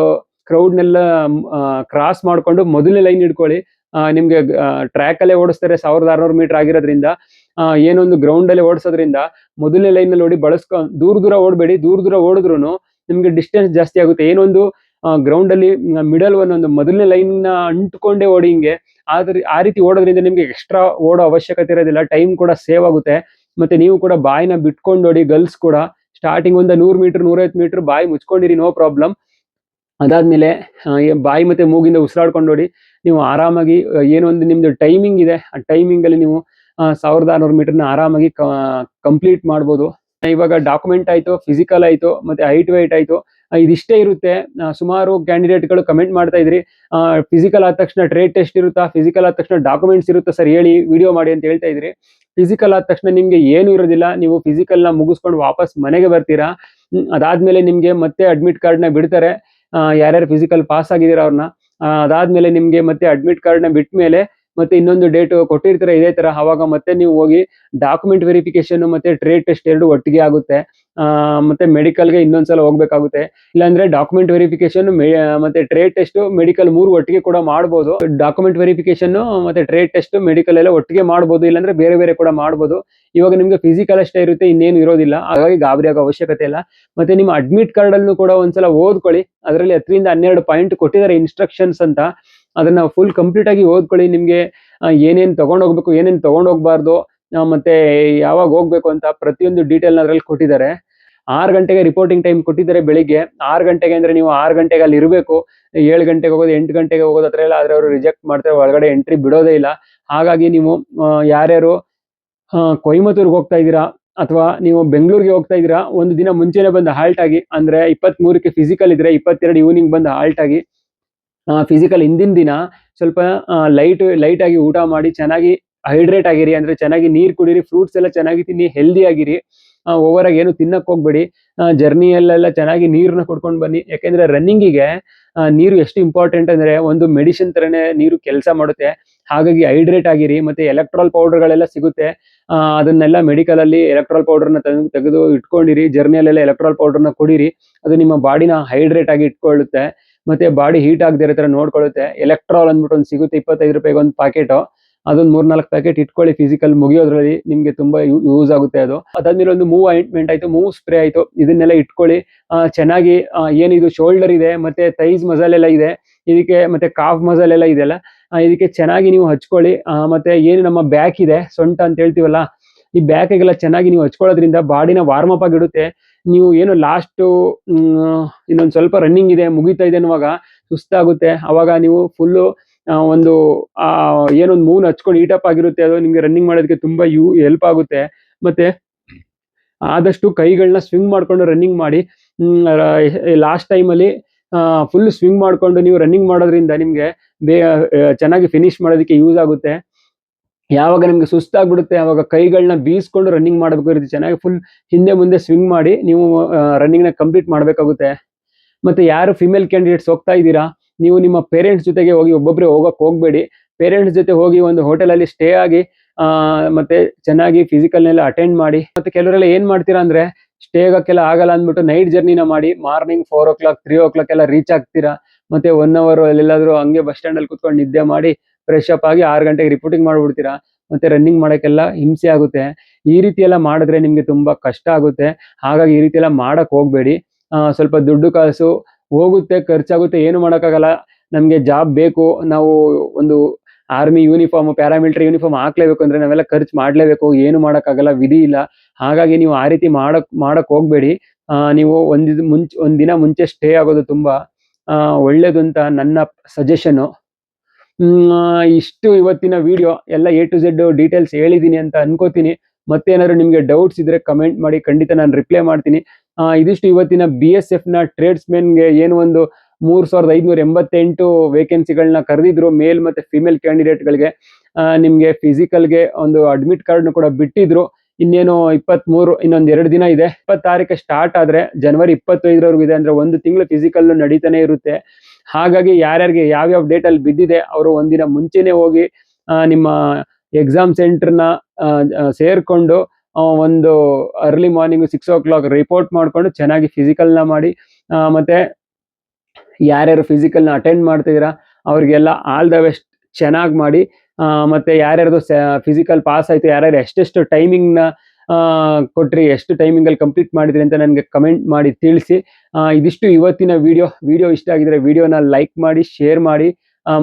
ಕ್ರೌಡ್ನೆಲ್ಲ ಕ್ರಾಸ್ ಮಾಡ್ಕೊಂಡು ಮೊದಲನೇ ಲೈನ್ ಹಿಡ್ಕೊಳ್ಳಿ. ನಿಮಗೆ ನಿಮ್ಗೆ ಟ್ರ್ಯಾಕ್ ಅಲ್ಲೇ ಓಡಿಸ್ತಾರೆ ಸಾವಿರದ ಆರ್ನೂರು ಮೀಟರ್ ಆಗಿರೋದ್ರಿಂದ. ಏನೊಂದು ಗ್ರೌಂಡ್ ಅಲ್ಲಿ ಓಡಿಸೋದ್ರಿಂದ ಮೊದಲನೇ ಲೈನ್ ಅಲ್ಲಿ ಓಡಿ ಬಳಸ್ಕೊ, ದೂರ ದೂರ ಓಡಬೇಡಿ. ದೂರ ದೂರ ಓಡಿದ್ರು ನಿಮ್ಗೆ ಡಿಸ್ಟೆನ್ಸ್ ಜಾಸ್ತಿ ಆಗುತ್ತೆ. ಏನೊಂದು ಗ್ರೌಂಡ್ ಅಲ್ಲಿ ಮಿಡಲ್ ಒಂದೊಂದು ಮೊದಲನೇ ಲೈನ್ನ ಅಂಟ್ಕೊಂಡೇ ಓಡಿ ಹಿಂಗೆ. ಆದ್ರೆ, ಆ ರೀತಿ ಓಡೋದ್ರಿಂದ ನಿಮಗೆ ಎಕ್ಸ್ಟ್ರಾ ಓಡೋ ಅವಶ್ಯಕತೆ ಇರೋದಿಲ್ಲ. ಟೈಮ್ ಕೂಡ ಸೇವ್ ಆಗುತ್ತೆ. ಮತ್ತೆ ನೀವು ಕೂಡ ಬಾಯಿನ ಬಿಟ್ಕೊಂಡು ಓಡಿ ಗರ್ಲ್ಸ್ ಕೂಡ ಸ್ಟಾರ್ಟಿಂಗ್ ಒಂದು ನೂರು ಮೀಟರ್ ನೂರೈವತ್ತು ಮೀಟರ್ ಬಾಯಿ ಮುಚ್ಕೊಂಡಿರಿ ನೋ ಪ್ರಾಬ್ಲಮ್ ಅದಾದ್ಮೇಲೆ ಬಾಯಿ ಮತ್ತೆ ಮೂಗಿಂದ ಉಸಿರಾಡ್ಕೊಂಡು ನೋಡಿ, ನೀವು ಆರಾಮಾಗಿ ಏನೊಂದು ನಿಮ್ದು ಟೈಮಿಂಗ್ ಇದೆ. ಆ ಟೈಮಿಂಗ್ ಅಲ್ಲಿ ನೀವು ಸಾವಿರದ ಆರ್ನೂರು ಮೀಟರ್ನ ಆರಾಮಾಗಿ ಕಂಪ್ಲೀಟ್ ಮಾಡ್ಬೋದು. ಇವಾಗ ಡಾಕ್ಯುಮೆಂಟ್ ಆಯಿತು ಫಿಸಿಕಲ್ ಆಯ್ತು, ಮತ್ತೆ ಹೈಟ್ ವೈಟ್ ಆಯ್ತು ಇದಿಷ್ಟೇ ಇರುತ್ತೆ. ಸುಮಾರು ಕ್ಯಾಂಡಿಡೇಟ್ಗಳು ಕಮೆಂಟ್ ಮಾಡ್ತಾ ಇದ್ರಿ. ಫಿಸಿಕಲ್ ಆದ ತಕ್ಷಣ ಟ್ರೇಡ್ ಟೆಸ್ಟ್ ಇರುತ್ತಾ? ಫಿಸಿಕಲ್ ಆದ ತಕ್ಷಣ ಡಾಕ್ಯುಮೆಂಟ್ಸ್ ಇರುತ್ತಾ ಸರ್? ಹೇಳಿ ವಿಡಿಯೋ ಮಾಡಿ ಅಂತ ಹೇಳ್ತಾ ಇದ್ರಿ. ಫಿಸಿಕಲ್ ಆದ ತಕ್ಷಣ ನಿಮ್ಗೆ ಏನು ಇರೋದಿಲ್ಲ. ನೀವು ಫಿಸಿಕಲ್ನ ಮುಗಿಸ್ಕೊಂಡು ವಾಪಸ್ ಮನೆಗೆ ಬರ್ತೀರಾ? ಅದಾದ್ಮೇಲೆ ನಿಮ್ಗೆ ಮತ್ತೆ ಅಡ್ಮಿಟ್ ಕಾರ್ಡ್ನ ಬಿಡ್ತಾರೆ. ಯಾರ್ಯಾರು ಫಿಸಿಕಲ್ ಪಾಸ್ ಆಗಿದ್ದೀರಾ ಅವ್ರನ್ನ? ಅದಾದ್ಮೇಲೆ ನಿಮ್ಗೆ ಮತ್ತೆ ಅಡ್ಮಿಟ್ ಕಾರ್ಡ್ನ ಬಿಟ್ಟ ಮೇಲೆ ಮತ್ತೆ ಇನ್ನೊಂದು ಡೇಟ್ ಕೊಟ್ಟಿರ್ತಾರೆ ಇದೇ ತರ, ಅವಾಗ ಮತ್ತೆ ನೀವು ಹೋಗಿ ಡಾಕ್ಯುಮೆಂಟ್ ವೆರಿಫಿಕೇಶನ್ ಮತ್ತೆ ಟ್ರೇಡ್ ಟೆಸ್ಟ್ ಎರಡು ಒಟ್ಟಿಗೆ ಆಗುತ್ತೆ. ಮತ್ತೆ ಮೆಡಿಕಲ್ಗೆ ಇನ್ನೊಂದ್ಸಲ ಹೋಗ್ಬೇಕಾಗುತ್ತೆ. ಇಲ್ಲಾಂದ್ರೆ ಡಾಕ್ಯುಮೆಂಟ್ ವೆರಿಫಿಕೇಶನ್ ಮತ್ತೆ ಟ್ರೇಡ್ ಟೆಸ್ಟ್ ಮೆಡಿಕಲ್ ಮೂರು ಒಟ್ಟಿಗೆ ಕೂಡ ಮಾಡಬಹುದು ಡಾಕ್ಯುಮೆಂಟ್ ವೆರಿಫಿಕೇಶನ್ ಮತ್ತೆ ಟ್ರೇಡ್ ಟೆಸ್ಟ್ ಮೆಡಿಕಲ್ ಎಲ್ಲ ಒಟ್ಟಿಗೆ ಮಾಡಬಹುದು ಇಲ್ಲಾಂದ್ರೆ ಬೇರೆ ಬೇರೆ ಕೂಡ ಮಾಡಬಹುದು ಇವಾಗ ನಿಮ್ಗೆ ಫಿಸಿಕಲ್ ಅಷ್ಟೇ ಇರುತ್ತೆ, ಇನ್ನೇನು ಇರೋದಿಲ್ಲ. ಹಾಗಾಗಿ ಗಾಬರಿ ಅವಶ್ಯಕತೆ ಇಲ್ಲ. ಮತ್ತೆ ನಿಮ್ಮ ಅಡ್ಮಿಟ್ ಕಾರ್ಡ್ ಅಲ್ಲೂ ಕೂಡ ಒಂದ್ಸಲ ಓದ್ಕೊಳ್ಳಿ. ಅದರಲ್ಲಿ ಹತ್ತರಿಂದ ಹನ್ನೆರಡು ಪಾಯಿಂಟ್ ಕೊಟ್ಟಿದ್ದಾರೆ ಇನ್ಸ್ಟ್ರಕ್ಷನ್ಸ್ ಅಂತ. ಅದನ್ನ ಫುಲ್ ಕಂಪ್ಲೀಟ್ ಆಗಿ ಓದ್ಕೊಳ್ಳಿ. ನಿಮ್ಗೆ ಏನೇನು ತಗೊಂಡೋಗ್ಬೇಕು, ಏನೇನು ತಗೊಂಡೋಗ್ಬಾರ್ದು ಮತ್ತೆ ಯಾವಾಗ ಹೋಗ್ಬೇಕು ಅಂತ ಪ್ರತಿಯೊಂದು ಡೀಟೇಲ್ ಅದ್ರಲ್ಲಿ ಕೊಟ್ಟಿದ್ದಾರೆ. ಆರು ಗಂಟೆಗೆ ರಿಪೋರ್ಟಿಂಗ್ ಟೈಮ್ ಕೊಟ್ಟಿದ್ದಾರೆ ಬೆಳಿಗ್ಗೆ. ಆರು ಗಂಟೆಗೆ ಅಂದ್ರೆ ನೀವು ಆರು ಗಂಟೆಗೆ ಅಲ್ಲಿ ಇರಬೇಕು. ಏಳು ಗಂಟೆಗೆ ಹೋಗೋದು, ಎಂಟು ಗಂಟೆಗೆ ಹೋಗೋದು ಹತ್ರ ಎಲ್ಲ ಆದ್ರೆ ಅವರು ರಿಜೆಕ್ಟ್ ಮಾಡ್ತಾರೆ, ಒಳಗಡೆ ಎಂಟ್ರಿ ಬಿಡೋದೇ ಇಲ್ಲ. ಹಾಗಾಗಿ ನೀವು ಯಾರ್ಯಾರು ಕೊಯಮತ್ತೂರ್ಗೆ ಹೋಗ್ತಾ ಇದ್ದೀರಾ ಅಥವಾ ನೀವು ಬೆಂಗಳೂರಿಗೆ ಹೋಗ್ತಾ ಇದ್ದೀರಾ, ಒಂದು ದಿನ ಮುಂಚೆನೆ ಬಂದು ಹಾಲ್ಟ್ ಆಗಿ, ಅಂದ್ರೆ ಇಪ್ಪತ್ತ್ ಮೂರಕ್ಕೆ ಫಿಸಿಕಲ್ ಇದ್ರೆ ಇಪ್ಪತ್ತೆರಡು ಈವ್ನಿಂಗ್ ಬಂದು ಹಾಲ್ಟ್ ಆಗಿ ಫಿಸಿಕಲ್ ಹಿಂದಿನ ದಿನ ಸ್ವಲ್ಪ ಲೈಟ್ ಲೈಟ್ ಆಗಿ ಊಟ ಮಾಡಿ, ಚೆನ್ನಾಗಿ ಹೈಡ್ರೇಟ್ ಆಗಿರಿ ಅಂದ್ರೆ ಚೆನ್ನಾಗಿ ನೀರ್ ಕುಡೀರಿ ಫ್ರೂಟ್ಸ್ ಎಲ್ಲ ಚೆನ್ನಾಗಿ ತಿನ್ನಿ ಹೆಲ್ದಿ ಆಗಿರಿ. ಓವರ್ ಆಗಿ ಏನು ತಿನ್ನಕ್ ಹೋಗ್ಬೇಡಿ. ಜರ್ನಿಯಲ್ಲೆಲ್ಲ ಚೆನ್ನಾಗಿ ನೀರನ್ನ ಕುಡ್ಕೊಂಡು ಬನ್ನಿ. ಯಾಕೆಂದ್ರೆ ರನ್ನಿಂಗಿಗೆ ನೀರು ಎಷ್ಟು ಇಂಪಾರ್ಟೆಂಟ್ ಅಂದ್ರೆ ಒಂದು ಮೆಡಿಸಿನ್ ತರನೇ ನೀರು ಕೆಲಸ ಮಾಡುತ್ತೆ. ಹಾಗಾಗಿ ಹೈಡ್ರೇಟ್ ಆಗಿರಿ, ಮತ್ತೆ ಎಲೆಕ್ಟ್ರಾಲ್ ಪೌಡರ್ಗಳೆಲ್ಲ ಸಿಗುತ್ತೆ. ಅದನ್ನೆಲ್ಲ ಮೆಡಿಕಲ್ ಅಲ್ಲಿ ಎಲೆಕ್ಟ್ರಾಲ್ ಪೌಡರ್ನ ತೆಗೆದು ಇಟ್ಕೊಂಡಿರಿ. ಜರ್ನಿಯಲ್ಲೆಲ್ಲ ಎಲೆಕ್ಟ್ರಾಲ್ ಪೌಡರ್ನ ಕುಡಿರಿ. ಅದು ನಿಮ್ಮ ಬಾಡಿನ ಹೈಡ್ರೇಟ್ ಆಗಿ ಇಟ್ಕೊಳ್ಳುತ್ತೆ. ಮತ್ತೆ ಬಾಡಿ ಹೀಟ್ ಆಗದೇ ಇರೋ ತರ ನೋಡ್ಕೊಳ್ಳುತ್ತೆ. ಎಲೆಕ್ಟ್ರಾಲ್ ಅಂದ್ಬಿಟ್ಟು ಒಂದು ಸಿಗುತ್ತೆ, ಇಪ್ಪತ್ತೈದು ರೂಪಾಯಿಗೆ ಒಂದು ಪ್ಯಾಕೆಟ್ ಅದೊಂದು ಮೂರ್ನಾಲ್ಕು ಪ್ಯಾಕೆಟ್ ಇಟ್ಕೊಳ್ಳಿ ಫಿಸಿಕಲ್ ಮುಗಿಯೋದ್ರಲ್ಲಿ ನಿಮ್ಗೆ ತುಂಬಾ ಯೂಸ್ ಆಗುತ್ತೆ ಅದು. ಅದಾದ್ಮೇಲೆ ಒಂದು ಮೂವ್ ಆಯಿಂಟ್ಮೆಂಟ್ ಆಯಿತು, ಮೂವ್ ಸ್ಪ್ರೇ ಆಯಿತು, ಇದನ್ನೆಲ್ಲ ಇಟ್ಕೊಳ್ಳಿ. ಚೆನ್ನಾಗಿ ಏನಿದು ಶೋಲ್ಡರ್ ಇದೆ, ಮತ್ತೆ ಥೈಸ್ ಮಸಲ್ ಎಲ್ಲ ಇದೆ, ಇದಕ್ಕೆ ಮತ್ತೆ ಕಾಫ್ ಮಸಲ್ ಎಲ್ಲ ಇದೆಲ್ಲ ಇದಕ್ಕೆ ಚೆನ್ನಾಗಿ ನೀವು ಹಚ್ಕೊಳ್ಳಿ. ಮತ್ತೆ ಏನು ನಮ್ಮ ಬ್ಯಾಕ್ ಇದೆ, ಸೊಂಟ ಅಂತ ಹೇಳ್ತೀವಲ್ಲ, ಈ ಬ್ಯಾಕಿಗೆಲ್ಲ ಚೆನ್ನಾಗಿ ನೀವು ಹಚ್ಕೊಳ್ಳೋದ್ರಿಂದ ಬಾಡಿನ ವಾರ್ಮ್ ಅಪ್ ಆಗಿಡುತ್ತೆ ನೀವು ಏನು ಲಾಸ್ಟ್ ಇನ್ನೊಂದು ಸ್ವಲ್ಪ ರನ್ನಿಂಗ್ ಇದೆ, ಮುಗಿತಾ ಇದೆ ಅನ್ನುವಾಗ ಸುಸ್ತಾಗುತ್ತೆ. ಅವಾಗ ನೀವು ಫುಲ್ಲು ಒಂದು, ಆ ಏನೊಂದು ಮೂನ್ ಹಚ್ಕೊಂಡು ಈಟಪ್ ಆಗಿರುತ್ತೆ, ಅದು ನಿಮ್ಗೆ ರನ್ನಿಂಗ್ ಮಾಡೋದಕ್ಕೆ ತುಂಬಾ ಯೂ ಹೆಲ್ಪ್ ಆಗುತ್ತೆ. ಮತ್ತೆ ಆದಷ್ಟು ಕೈಗಳನ್ನ ಸ್ವಿಂಗ್ ಮಾಡ್ಕೊಂಡು ರನ್ನಿಂಗ್ ಮಾಡಿ ಲಾಸ್ಟ್ ಟೈಮಲ್ಲಿ ಫುಲ್ ಸ್ವಿಂಗ್ ಮಾಡ್ಕೊಂಡು ನೀವು ರನ್ನಿಂಗ್ ಮಾಡೋದ್ರಿಂದ ನಿಮ್ಗೆ ಬೇ ಚೆನ್ನಾಗಿ ಫಿನಿಶ್ ಮಾಡೋದಕ್ಕೆ ಯೂಸ್ ಆಗುತ್ತೆ. ಯಾವಾಗ ನಿಮ್ಗೆ ಸುಸ್ತಾಗ್ಬಿಡುತ್ತೆ, ಅವಾಗ ಕೈಗಳನ್ನ ಬೀಸ್ಕೊಂಡು ರನ್ನಿಂಗ್ ಮಾಡಬೇಕು ಇರುತ್ತೆ. ಚೆನ್ನಾಗಿ ಫುಲ್ ಹಿಂದೆ ಮುಂದೆ ಸ್ವಿಂಗ್ ಮಾಡಿ ನೀವು ರನ್ನಿಂಗ್ನ ಕಂಪ್ಲೀಟ್ ಮಾಡಬೇಕಾಗುತ್ತೆ. ಮತ್ತೆ ಯಾರು ಫಿಮೇಲ್ ಕ್ಯಾಂಡಿಡೇಟ್ಸ್ ಹೋಗ್ತಾ ಇದ್ದೀರಾ? ನೀವು ನಿಮ್ಮ ಪೇರೆಂಟ್ಸ್ ಜೊತೆಗೆ ಹೋಗಿ ಒಬ್ಬೊಬ್ಬರೇ ಹೋಗಕ್ಕೆ ಹೋಗ್ಬೇಡಿ. ಪೇರೆಂಟ್ಸ್ ಜೊತೆ ಹೋಗಿ ಒಂದು ಹೋಟೆಲ್ ಅಲ್ಲಿ ಸ್ಟೇ ಆಗಿ ಮತ್ತೆ ಚೆನ್ನಾಗಿ ಫಿಸಿಕಲ್ನೆಲ್ಲ ಅಟೆಂಡ್ ಮಾಡಿ. ಮತ್ತೆ ಕೆಲವರೆಲ್ಲ ಏನ್ ಮಾಡ್ತೀರಾ ಅಂದ್ರೆ ಸ್ಟೇ ಆಗೋಕ್ಕೆಲ್ಲ ಆಗಲ್ಲ ಅಂದ್ಬಿಟ್ಟು ನೈಟ್ ಜರ್ನಿನ ಮಾಡಿ morning four o'clock three o'clock ಎಲ್ಲ ರೀಚ್ ಆಗ್ತೀರಾ? ಮತ್ತೆ ಒನ್ ಅವರ್ ಅಲ್ಲೆಲ್ಲಾದ್ರೂ ಹಂಗೆ ಬಸ್ ಸ್ಟ್ಯಾಂಡ್ ಅಲ್ಲಿ ಕುತ್ಕೊಂಡು ನಿದ್ದೆ ಮಾಡಿ ಫ್ರೆಶ್ ಅಪ್ ಆಗಿ ಆರು ಗಂಟೆಗೆ ರಿಪೋರ್ಟಿಂಗ್ ಮಾಡ್ಬಿಡ್ತೀರಾ? ಮತ್ತೆ ರನ್ನಿಂಗ್ ಮಾಡೋಕ್ಕೆಲ್ಲ ಹಿಂಸೆ ಆಗುತ್ತೆ. ಈ ರೀತಿ ಎಲ್ಲ ಮಾಡಿದ್ರೆ ನಿಮ್ಗೆ ತುಂಬಾ ಕಷ್ಟ ಆಗುತ್ತೆ. ಹಾಗಾಗಿ ಈ ರೀತಿ ಎಲ್ಲ ಮಾಡಕ್ ಹೋಗ್ಬೇಡಿ. ಸ್ವಲ್ಪ ದುಡ್ಡು ಕಾಸು ಹೋಗುತ್ತೆ, ಖರ್ಚಾಗುತ್ತೆ, ಏನು ಮಾಡೋಕ್ಕಾಗಲ್ಲ. ನಮಗೆ ಜಾಬ್ ಬೇಕು, ನಾವು ಒಂದು ಆರ್ಮಿ ಯೂನಿಫಾರ್ಮ್ ಪ್ಯಾರಾಮಿಲಿಟರಿ ಯೂನಿಫಾರ್ಮ್ ಹಾಕ್ಲೇಬೇಕು ಅಂದ್ರೆ ನಾವೆಲ್ಲ ಖರ್ಚು ಮಾಡ್ಲೇಬೇಕು, ಏನು ಮಾಡೋಕ್ಕಾಗಲ್ಲ, ವಿಧಿ ಇಲ್ಲ. ಹಾಗಾಗಿ ನೀವು ಆ ರೀತಿ ಮಾಡಕ್ ಮಾಡಕ್ಕೆ ಹೋಗ್ಬೇಡಿ. ನೀವು ಒಂದು ಮುಂಚೆ ದಿನ ಮುಂಚೆ ಸ್ಟೇ ಆಗೋದು ತುಂಬಾ ಒಳ್ಳೇದು ಅಂತ ನನ್ನ ಸಜೆಷನ್ನು ಇಷ್ಟು ಇವತ್ತಿನ ವಿಡಿಯೋ ಎಲ್ಲ ಎ ಟು ಝೆಡ್ ಡೀಟೇಲ್ಸ್ ಹೇಳಿದ್ದೀನಿ ಅಂತ ಅನ್ಕೋತೀನಿ. ಮತ್ತೇನಾದ್ರು ನಿಮಗೆ ಡೌಟ್ಸ್ ಇದ್ರೆ ಕಮೆಂಟ್ ಮಾಡಿ, ಖಂಡಿತ ನಾನು ರಿಪ್ಲೈ ಮಾಡ್ತೀನಿ. ಇದಿಷ್ಟು ಇವತ್ತಿನ ಬಿ ಎಸ್ ಎಫ್ನ ಟ್ರೇಡ್ಸ್ಮೆನ್ಗೆ ಏನು ಒಂದು ಮೂರ್ ಸಾವಿರದ ಐದುನೂರ ಎಂಬತ್ತೆಂಟು ವೇಕೆನ್ಸಿಗಳನ್ನ ಕರೆದಿದ್ರು ಮೇಲ್ ಮತ್ತೆ ಫಿಮೇಲ್ ಕ್ಯಾಂಡಿಡೇಟ್ಗಳಿಗೆ ನಿಮ್ಗೆ ಫಿಸಿಕಲ್ಗೆ ಒಂದು ಅಡ್ಮಿಟ್ ಕಾರ್ಡ್ ಕೂಡ ಬಿಟ್ಟಿದ್ರು. ಇನ್ನೇನು ಇಪ್ಪತ್ತ್ ಮೂರು ಇನ್ನೊಂದ್ ಎರಡು ದಿನ ಇದೆ. ತಾರೀಕು ಸ್ಟಾರ್ಟ್ ಆದ್ರೆ ಜನವರಿ ಇಪ್ಪತ್ತೈದರವರೆಗೂ ಇದೆ ಅಂದ್ರೆ ಒಂದು ತಿಂಗಳು ಫಿಸಿಕಲ್ ನಡೀತಾನೆ ಇರುತ್ತೆ. ಹಾಗಾಗಿ ಯಾರ್ಯಾರಿಗೆ ಯಾವ್ಯಾವ ಡೇಟ್ ಅಲ್ಲಿ ಬಿದ್ದಿದೆ, ಅವರು ಒಂದಿನ ಮುಂಚೆನೆ ಹೋಗಿ ನಿಮ್ಮ ಎಕ್ಸಾಮ್ ಸೆಂಟರ್ನ ಸೇರ್ಕೊಂಡು ಒಂದು early morning six o'clock report ಮಾಡಿಕೊಂಡು ಚೆನ್ನಾಗಿ ಫಿಸಿಕಲ್ನ ಮಾಡಿ ಮತ್ತು ಯಾರ್ಯಾರು ಫಿಸಿಕಲ್ನ ಅಟೆಂಡ್ ಮಾಡ್ತಿದ್ದೀರಾ, ಅವ್ರಿಗೆಲ್ಲ ಆಲ್ ದ ಬೆಸ್ಟ್ ಚೆನ್ನಾಗಿ ಮಾಡಿ ಮತ್ತೆ ಯಾರ್ಯಾರ್ದು ಫಿಸಿಕಲ್ ಪಾಸ್ ಆಯಿತು, ಯಾರ್ಯಾರು ಎಷ್ಟೆಷ್ಟು ಟೈಮಿಂಗ್ನ ಕೊಟ್ರಿ, ಎಷ್ಟು ಟೈಮಿಂಗಲ್ಲಿ ಕಂಪ್ಲೀಟ್ ಮಾಡಿದ್ರಿ ಅಂತ ನನಗೆ ಕಮೆಂಟ್ ಮಾಡಿ ತಿಳಿಸಿ ಇದಿಷ್ಟು ಇವತ್ತಿನ ವಿಡಿಯೋ ವಿಡಿಯೋ ಇಷ್ಟ ಆಗಿದ್ರೆ ವಿಡಿಯೋನ ಲೈಕ್ ಮಾಡಿ ಶೇರ್ ಮಾಡಿ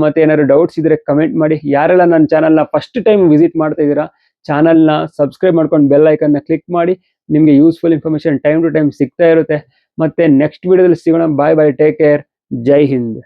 ಮತ್ತೆ ಏನಾದ್ರು ಡೌಟ್ಸ್ ಇದ್ರೆ ಕಮೆಂಟ್ ಮಾಡಿ. ಯಾರೆಲ್ಲ ನನ್ನ ಚಾನಲ್ನ ಫಸ್ಟ್ ಟೈಮ್ ವಿಸಿಟ್ ಮಾಡ್ತಾ ಇದ್ದೀರಾ ಚಾನಲ್ನ ಸಬ್ಸ್ಕ್ರೈಬ್ ಮಾಡ್ಕೊಂಡು ಬೆಲ್ ಐಕನ್ನ ಕ್ಲಿಕ್ ಮಾಡಿ ನಿಮಗೆ useful information time to time ಸಿಗ್ತಾ ಇರುತ್ತೆ. ಮತ್ತೆ ನೆಕ್ಸ್ಟ್ ವಿಡಿಯೋದಲ್ಲಿ ಸಿಗೋಣ. Bye bye take care Jai Hind.